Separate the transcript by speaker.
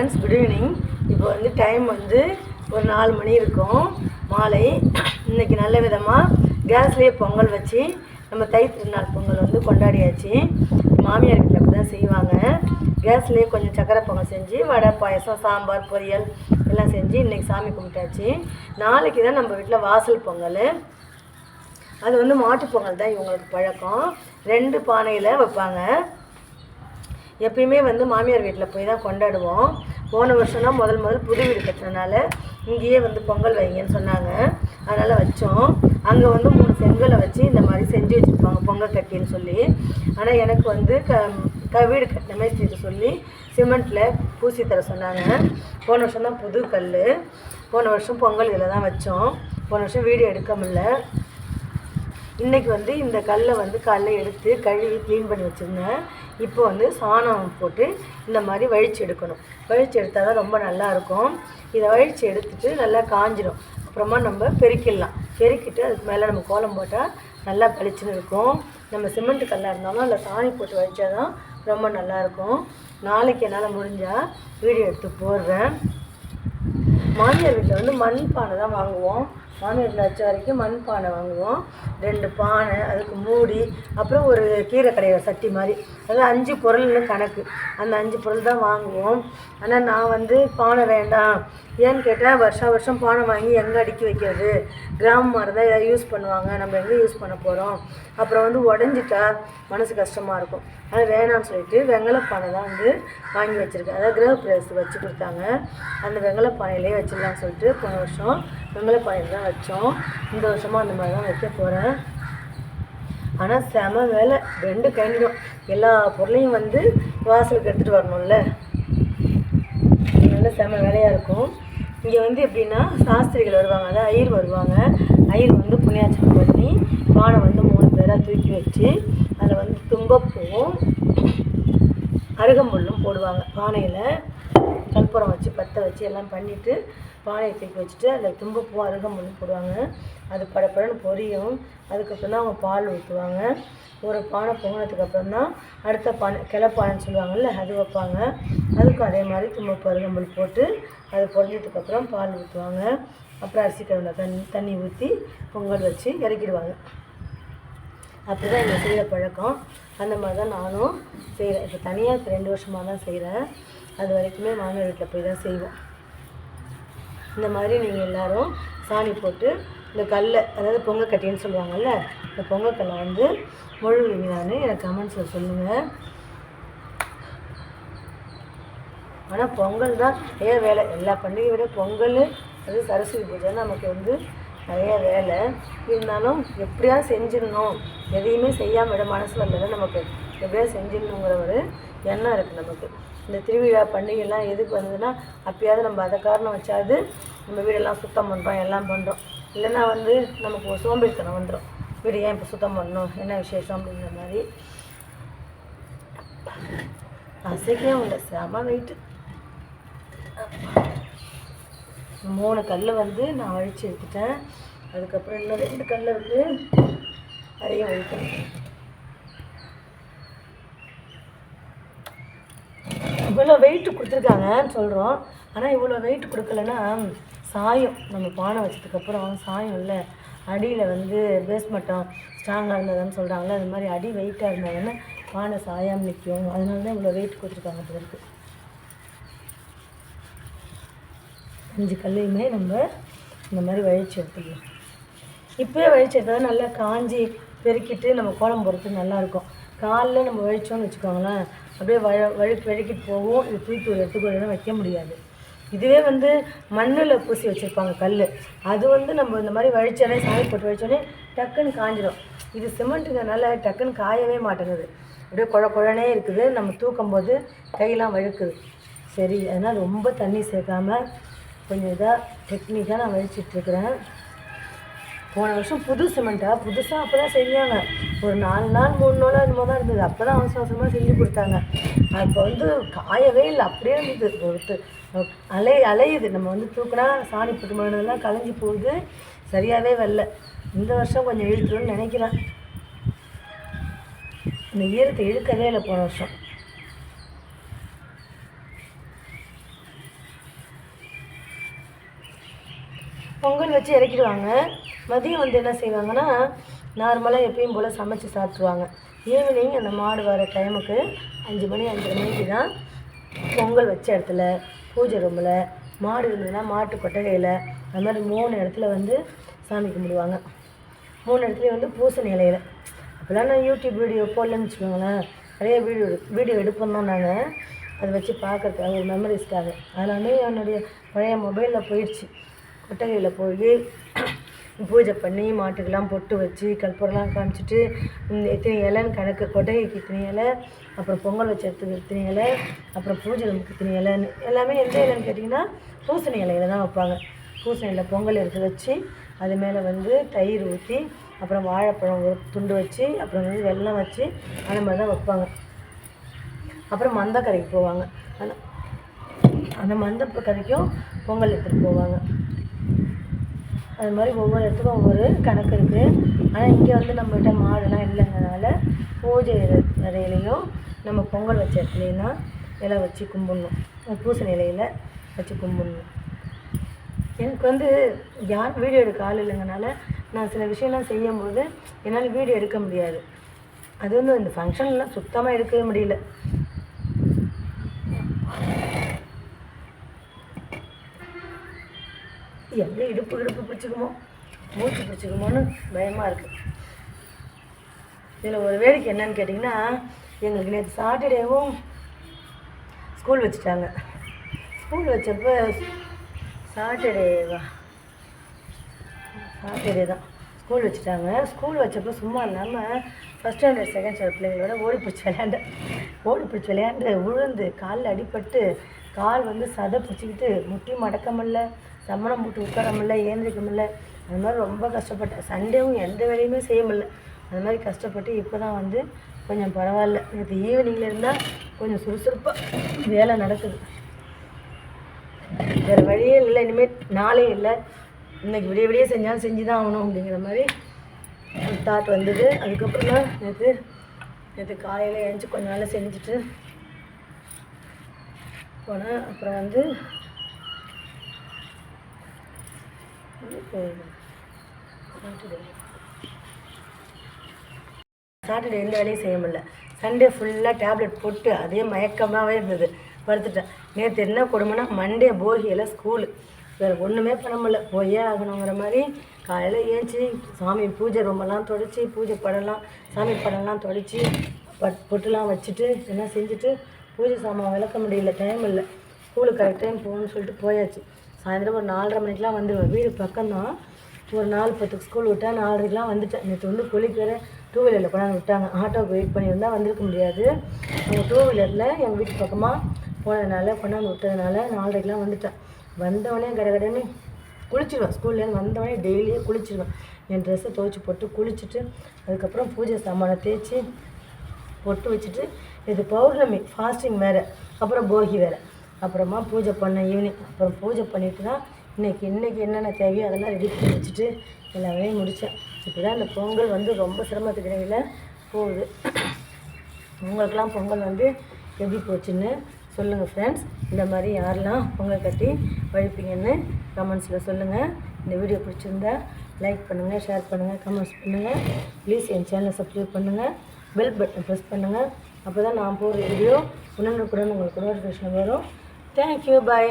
Speaker 1: Friends good evening இப்போ வந்து time வந்து ஒரு நாலு மணி இருக்கும். மாலை இன்னைக்கு நல்ல விதமாக கேஸ்லேயே பொங்கல் வச்சு நம்ம தை திருநாள் பொங்கல் வந்து கொண்டாடியாச்சு. மாமியார் வீட்டில் அப்படி தான் செய்வாங்க. கேஸ்லேயே கொஞ்சம் சக்கரை பொங்கல் செஞ்சு வடை பாயசம் சாம்பார் பொரியல் எல்லாம் செஞ்சு இன்றைக்கி சாமி கும்பிட்டாச்சு. நாளைக்கு தான் நம்ம வீட்டில் வாசல் பொங்கல். அது வந்து மாட்டுப்பொங்கல் தான் இவங்களுக்கு பழக்கம். ரெண்டு பானையில் வைப்பாங்க. எப்பயுமே வந்து மாமியார் வீட்டில் போய் தான் கொண்டாடுவோம். போன வருஷம் தான் முதல் முதல் புது வீடு கட்டினால இங்கேயே வந்து பொங்கல் வைங்கன்னு சொன்னாங்க. அதனால் வச்சோம். அங்கே வந்து மூணு செங்கலை வச்சு இந்த மாதிரி செஞ்சு வச்சுருப்பாங்க பொங்கல் கட்டின்னு சொல்லி. ஆனால் எனக்கு வந்து க க வீடு கட்டின மாதிரி செய்ய சொல்லி சிமெண்ட்டில் பூசி தர சொன்னாங்க. போன வருஷம் தான் புது கல் போன வருஷம் பொங்கல் இதில் தான் வச்சோம். போன வருஷம் வீடியோ எடுக்க முடியல. இன்றைக்கி வந்து இந்த கல்லை வந்து காலைல எடுத்து கழுவி க்ளீன் பண்ணி வச்சுருந்தேன். இப்போ வந்து சாணம் போட்டு இந்த மாதிரி வழிச்சு எடுக்கணும். வழிச்சு எடுத்தால் தான் ரொம்ப நல்லாயிருக்கும் இதை வழித்து எடுத்துட்டு நல்லா காஞ்சிடும் அப்புறமா நம்ம பெருக்கிடலாம். பெருக்கிட்டு அதுக்கு மேலே நம்ம கோலம் போட்டால் நல்லா பளிச்சுன்னு இருக்கும். நம்ம சிமெண்ட் கல்லாக இருந்தாலும் அதில் சாணி போட்டு வச்சா தான் ரொம்ப நல்லாயிருக்கும் நாளைக்கு என்னால் முடிஞ்சால் வீடியோ எடுத்து போடுறேன். மாமியார் வீட்டில் வந்து மண் பானை தான் வாங்குவோம். மாமியார் வீட்டில் வச்ச வரைக்கும் மண் பானை வாங்குவோம். ரெண்டு பானை அதுக்கு மூடி அப்புறம் ஒரு கீரை கடையிற சட்டி மாதிரி. அதாவது அஞ்சு பொருள்னு கணக்கு. அந்த அஞ்சு பொருள் தான் வாங்குவோம். ஆனால் நான் வந்து பானை வேண்டாம். ஏன்னு கேட்டால் வருஷா வருஷம் பானை வாங்கி எங்கே அடுக்கி வைக்கிறது? கிராமம் மாதிரி தான் எதாவது யூஸ் பண்ணுவாங்க. நம்ம எங்கே யூஸ் பண்ண போகிறோம் அப்புறம் வந்து உடஞ்சிட்டா மனசு கஷ்டமாக இருக்கும். அது வேணாம்னு சொல்லிட்டு வெங்கலப்பானை தான் வந்து வாங்கி வச்சுருக்கேன் அதாவது கிரக பிரவேசத்துக்கு வச்சு கொடுத்தாங்க. அந்த வெங்கலப்பானையிலே வச்சிடலாம்னு சொல்லிட்டு போன வருஷம் வெங்கலப்பானையில் தான் வச்சோம். இந்த வருஷமும் அந்த மாதிரி தான் வைக்க போகிறேன் ஆனால் செம வேலை. ரெண்டு கண்டிடும் எல்லா பொருளையும் வந்து வாசலுக்கு எடுத்துகிட்டு வரணும்ல. நல்ல செம வேலையாக இருக்கும். இங்கே வந்து எப்படின்னா சாஸ்திரிகள் வருவாங்க. அதாவது ஐயர் வருவாங்க. ஐயர் வந்து புண்ணியாச்சனம் பண்ணி பானை வந்து மூணு பேராக தூக்கி வச்சு அதில் வந்து தும்பப்பூவும் அருகம்புல்லும் போடுவாங்க. பானையில் கற்பூரம் வச்சு பற்ற வச்சு எல்லாம் பண்ணிவிட்டு பானையை தூக்கி வச்சுட்டு அதில் தும்பப்பூ அருகம்புல்லும் போடுவாங்க. அது படப்படன்னு பொரியும். அதுக்கப்புறம் தான் அவங்க பால் ஊற்றுவாங்க ஒரு பானை பொங்கினதுக்கு அப்புறம் தான் அடுத்த பானை கிளப்பானைன்னு சொல்லுவாங்கல்ல அது வைப்பாங்க. அதுக்கும் அதே மாதிரி தும்பப்பூ அருகம்புல் போட்டு அது பொரிஞ்சதுக்கப்புறம் பால் ஊற்றுவாங்க அப்புறம் அரிசி கழுவின தண்ணி தண்ணி ஊற்றி பொங்கல் வச்சு இறக்கிடுவாங்க. அப்படி தான் எங்கள் செய்கிற பழக்கம். அந்த மாதிரி தான் நானும் செய்கிறேன். இப்போ தனியாக இப்போ ரெண்டு வருஷமாக தான் செய்கிறேன். அது வரைக்குமே மாமியார் வீட்டில் போய் தான் செய்வோம். இந்த மாதிரி நீங்கள் எல்லோரும் சாணி போட்டு இந்த கல்லை அதாவது பொங்கல் கட்டின்னு சொல்லுவாங்கல்ல இந்த பொங்கல் கல்லை வந்து முழுவீங்களான்னு எனக்கு கமெண்ட்ஸில் சொல்லுங்கள் ஆனால் பொங்கல் தான் ஏன் வேலை. எல்லா பண்டிகையை விட பொங்கல் அது சரஸ்வதி பூஜை நமக்கு வந்து நிறைய வேலை. இருந்தாலும் எப்படியா செஞ்சிடணும். எதையுமே செய்யாமல் விட மனசு வரல நமக்கு எப்படியா செஞ்சிடணுங்கிற ஒரு எண்ணம் இருக்குது நமக்கு. இந்த திருவிழா பண்டிகைலாம் எதுக்கு வந்ததுன்னா அப்பயாவது நம்ம அதை காரணம் வச்சாது நம்ம வீடெல்லாம் சுத்தம் பண்ணுறோம் எல்லாம் பண்ணுறோம் இல்லைன்னா வந்து நமக்கு ஒரு சோம்பேறித்தனம் வந்துடும் வீடு ஏன் இப்போ சுத்தம் பண்ணணும்? என்ன விசேஷம்? அப்படிங்கிற மாதிரி. அசைக்கவும் இல்லை. செம வெயிட்டு மூணு கல் வந்து நான் அழித்து எடுத்துட்டேன். அதுக்கப்புறம் இன்னும் ரெண்டு கல் இருக்குது அதையும் அழிக்கணும் இவ்வளோ வெயிட் கொடுத்துருக்காங்கன்னு சொல்கிறோம் ஆனால் இவ்வளோ வெயிட் கொடுக்கலன்னா சாயம் நம்ம பானை வச்சதுக்கப்புறம் சாயம் இல்லை. அடியில் வந்து பேஸ் மட்டம் ஸ்ட்ராங்காக இருந்ததுன்னு சொல்கிறாங்களே அது மாதிரி அடி வெயிட்டாக இருந்தாங்கன்னா பானை சாயாமல் நிற்கும் அதனால தான் இவ்வளோ வெயிட் கொடுத்துருக்காங்க போல அஞ்சு கல்லையுமே நம்ம இந்த மாதிரி வழிச்சு எடுத்துக்கலாம். இப்போயே வழிச்சு எடுத்தால் நல்லா காஞ்சி பெருக்கிட்டு நம்ம கோலம் போடுறதுக்கு நல்லாயிருக்கும். காலில் நம்ம வழிச்சோன்னு வச்சுக்கோங்களேன் அப்படியே வழ வழி வழுக்கிட்டு போகும். இது தூக்கி ஒரு எடுத்துக்கொள்ளலாம் வைக்க முடியாது. இதுவே வந்து மண்ணில் பூசி வச்சுருப்பாங்க கல் அது வந்து நம்ம இந்த மாதிரி வழிச்சோடனே சாமி போட்டு வழிச்சோடனே டக்குன்னு காஞ்சிடும் இது சிமெண்ட்டுங்கிறனால டக்குன்னு காயவே மாட்டேங்குது. அப்படியே குழ குழனே இருக்குது. நம்ம தூக்கும் போது கையெல்லாம் வழுக்குது. சரி அதனால் ரொம்ப தண்ணி சேர்க்காமல் கொஞ்சம் இதாக டெக்னிக்காக நான் வலிச்சிட்ருக்குறேன் போன வருஷம் புது சிமெண்ட்டாக புதுசாக அப்போ தான் செஞ்சாங்க. ஒரு நாலு நாள் மூணு நாள் என்னமோ தான் இருந்தது. அப்போ தான் அவசர அவசரமாக செஞ்சு கொடுத்தாங்க. அப்போ வந்து காயவே இல்லை. அப்படியே இருந்தது. ஒருத்து அலை அலையுது. நம்ம வந்து தூக்குனா சாணி போட்டு மண்ணெல்லாம் கலைஞ்சி போகுது. சரியாகவே வரல. இந்த வருஷம் கொஞ்சம் இழுத்துருன்னு நினைக்கிறேன். இந்த ஈரத்தை இழுக்கவே இல்லை போன வருஷம். பொங்கல் வச்சு இறக்கிடுவாங்க. மதியம் வந்து என்ன செய்வாங்கன்னா நார்மலாக எப்பயும் போல் சமைச்சு சாப்பிட்ருவாங்க ஈவினிங் அந்த மாடு வர டைமுக்கு அஞ்சு மணி அஞ்சரை மணிக்கு தான் பொங்கல் வச்ச இடத்துல பூஜை ரூமில் மாடு இருந்ததுன்னா மாட்டு கொட்டகையில் அது மாதிரி மூணு இடத்துல வந்து சாமி கும்பிடுவாங்க. மூணு இடத்துலையும் வந்து பூசணி இலையில. அப்போல்லாம் நான் யூடியூப் வீடியோ போடலன்னு வச்சுக்கோங்களேன். நிறைய வீடியோ வீடியோ எடுப்போம் தான் நாங்கள் அதை வச்சு பார்க்குறதுக்காக ஒரு மெமரிஸ்க்காக அதனால என்னுடைய பழைய மொபைலில் போயிடுச்சு. கொட்டகையில் போய் பூஜை பண்ணி மாட்டுக்கெல்லாம் பொட்டு வச்சு கற்பூரெலாம் காமிச்சிட்டு எத்தனை இலைன்னு கணக்கு கொட்டகைக்கு இத்தனை இலை அப்புறம் பொங்கல் வச்சதுக்கு இத்தனை இலை அப்புறம் பூஜை நமக்கு இத்தனை இலைன்னு எல்லாமே எந்த இலைன்னு கேட்டிங்கன்னா பூசணி இலையில தான் வைப்பாங்க. பூசணியில் பொங்கல் எடுத்து வச்சு அது மேலே வந்து தயிர் ஊற்றி அப்புறம் வாழைப்பழம் துண்டு வச்சு அப்புறம் வந்து வெல்லம் வச்சு அந்த மாதிரி தான் வைப்பாங்க. அப்புறம் மந்தக்கரைக்கு போவாங்க. அந்த அந்த மந்த கரைக்கும் பொங்கல் எடுத்துகிட்டு போவாங்க. அது மாதிரி ஒவ்வொரு இடத்துக்கும் ஒவ்வொரு கணக்கு இருக்குது ஆனால் இங்கே வந்து நம்மகிட்ட மாடுலாம் இல்லைங்கிறனால பூஜை இடையிலையும் நம்ம பொங்கல் வச்ச இடத்துலையும் தான் இலை வச்சு கும்பிடணும். பூசணி இலையில் வச்சு கும்பிடணும். எனக்கு வந்து யார் வீடியோ எடுக்க ஆள் இல்லைங்கனால நான் சில விஷயம்லாம் செய்யும்போது என்னால் வீடியோ எடுக்க முடியாது. அது வந்து இந்த ஃபங்க்ஷன்லாம் சுத்தமாக எடுக்கவே முடியல. எங்கே இடுப்பு இடுப்பு பிடிச்சிக்குமோ? மூச்சு பிடிச்சிக்குமோன்னு பயமாக இருக்குது இதில் ஒரு வேடிக்கை என்னன்னு கேட்டிங்கன்னா எங்களுக்கு நேற்று சாட்டர்டேவும் ஸ்கூல் வச்சுட்டாங்க. ஸ்கூல் வச்சப்போ சாட்டர்டேவா சாட்டர்டே தான் ஸ்கூல் வச்சுட்டாங்க. ஸ்கூல் வச்சப்போ சும்மா இல்லாமல் ஃபஸ்ட் ஸ்டாண்டர்ட் செகண்ட் ஸ்டாண்டர்ட் பிள்ளைங்களோட ஓடி பிடிச்சி விளையாண்டேன் ஓடி பிடிச்சி விளையாண்டு விழுந்து காலில் அடிபட்டு கால் வந்து சதை பிடிச்சிக்கிட்டு முட்டி மடக்க முடியல சம்மணம் போட்டு உட்கார முடியல ஏந்திரிக்க முடியல. அது மாதிரி ரொம்ப கஷ்டப்பட்டேன். சண்டேவும் எந்த வேலையுமே செய்ய முடியல. அது மாதிரி கஷ்டப்பட்டு இப்போ தான் வந்து கொஞ்சம் பரவாயில்ல. நேற்று ஈவினிங்கில் இருந்தால் கொஞ்சம் சுறுசுறுப்பாக வேலை நடக்குது. வேறு வழியே இல்லை. இனிமேல் நாளே இல்லை. இன்னைக்கு விடிய விடிய செஞ்சாலும் செஞ்சு தான் ஆகணும் அப்படிங்கிற மாதிரி தாட் வந்தது. அதுக்கப்புறம் தான் நேற்று நேற்று காலையில் எழுந்துச்சி. கொஞ்ச நாள் செஞ்சுட்டு போனேன். அப்புறம் வந்து சாட்டர்டே எந்த வேலையும் செய்ய முடியல. சண்டே ஃபுல்லாக டேப்லெட் போட்டு அதே மயக்கமாகவே இருந்தது. படுத்துட்டேன் நேற்று என்ன கொடுமைனா மண்டே போகியில் ஸ்கூலு வேறு ஒன்றுமே பண்ண முடியல. போயே ஆகணுங்கிற மாதிரி காலையில் ஏஞ்சி சாமி பூஜை ரூமெல்லாம் தொடச்சி பூஜை படம்லாம் சாமி படம்லாம் தொடச்சி பட் பொட்டுலாம் வச்சுட்டு எல்லாம் செஞ்சுட்டு பூஜை சாமான் விளக்க முடியல டைம் இல்லை. ஸ்கூலுக்கு கரெக்ட் டைம் போகணும்னு சொல்லிட்டு போயாச்சு. சாயந்தரம் ஒரு நாலரை மணிக்கெலாம் வந்துடுவேன் வீடு பக்கம்தான். ஒரு நாலு பத்துக்கு ஸ்கூல் விட்டால் நாலரைக்கெலாம் வந்துட்டேன். நேற்று வந்து குளிக்கிற டூ வீலரில் கொண்டாந்து விட்டாங்க. ஆட்டோவுக்கு வெயிட் பண்ணியிருந்தால் வந்திருக்க முடியாது. எங்கள் டூ வீலரில் எங்கள் வீட்டு பக்கமாக போனதுனால கொண்டாந்து விட்டதுனால நாலரைக்கெலாம் வந்துட்டேன். வந்தவொடனே கடை கடகடன்னு குளிச்சிடுவேன் ஸ்கூல்லேருந்து வந்தவொடனே டெய்லியே குளிச்சிடுவேன் என் ட்ரெஸ்ஸை துவைச்சி போட்டு குளிச்சுட்டு அதுக்கப்புறம் பூஜை சாமானை தேய்ச்சி பொட்டு வச்சுட்டு இது பௌர்ணமி ஃபாஸ்டிங் வேறு. அப்புறம் போகி வேறு. அப்புறமா பூஜை பண்ணேன் ஈவினிங் அப்புறம் பூஜை பண்ணிட்டு தான் இன்றைக்கி இன்றைக்கி என்னென்ன தேவையோ அதெல்லாம் ரெடி பண்ணி வச்சுட்டு எல்லாமே முடித்தேன் இப்போ தான் இந்த பொங்கல் வந்து ரொம்ப சிரமத்துக்கு இடையில் போகுது. உங்களுக்கெல்லாம் பொங்கல் வந்து எப்படி போச்சுன்னு சொல்லுங்கள் ஃப்ரெண்ட்ஸ் இந்த மாதிரி யாரெல்லாம் பொங்கல் கட்டி வழிப்பீங்கன்னு கமெண்ட்ஸில் சொல்லுங்கள் இந்த வீடியோ பிடிச்சிருந்தா லைக் பண்ணுங்கள் ஷேர் பண்ணுங்கள் கமெண்ட்ஸ் பண்ணுங்கள் ப்ளீஸ் என் சேனலை சப்ஸ்கிரைப் பண்ணுங்கள் பெல் பட்டன் ப்ரெஸ் பண்ணுங்கள் அப்போ தான் நான் போகிற வீடியோ உடனுக்குடன் உங்களுக்கு நோட்டிஃபிகேஷன் வரும். Thank you bye